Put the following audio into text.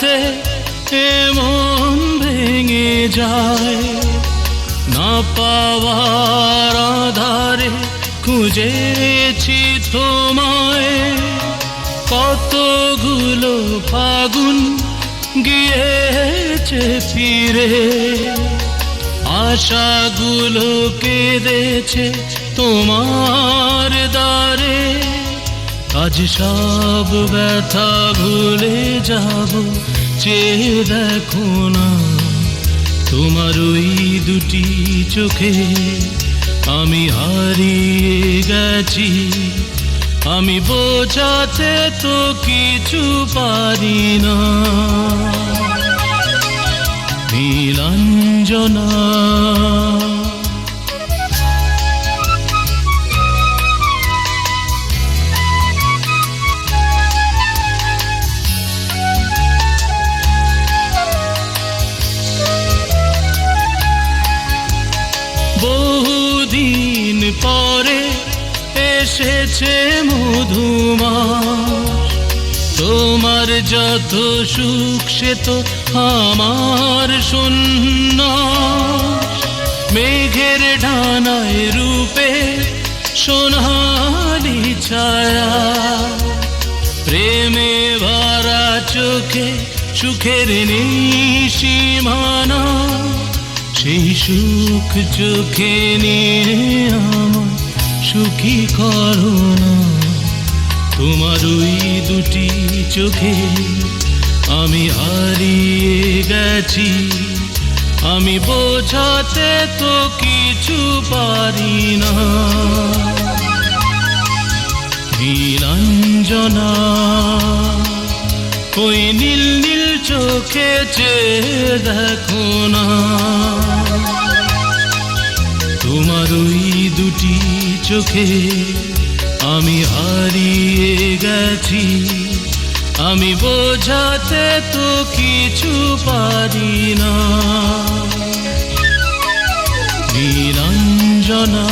ব্যথাতে এমন ভেঙে যায়। না পাওয়ার আধারে খুঁজেছি তোমায়। কতগুলো ফাগুন গিয়েছে ফিরে। আশাগুলো কেঁদেছে তোমার দ্বারে। আজ সব ব্যথা ভুলে যাব। চেয়ে দেখো না, তোমার ওই দুটি চোখে আমি হারিয়ে গেছি। আমি বোঝাতে তো কিছু পারি না। নীলাঞ্জনা এসেছে মধুমাস। তোমার যত সুখ, সে তো আমার শূন্য মেঘের ডানায় রূপে সোনালি ছায়া। প্রেমে ভরা চোখে সুখের নেই সীমানা সেই সুখ চোখে নিয়ে আমার সুখী করো না তোমার ওই দুটি চোখে আমি হারিয়ে গেছি। আমি বোঝাতে তো কিছু পারি না। নীলাঞ্জনা, ওই নীল নীল চোখে চেয়ে দেখো না। দুটি চোখে আমি হারিয়ে গেছি। আমি বোঝাতে তো কিছু পারি না। নীলাঞ্জনা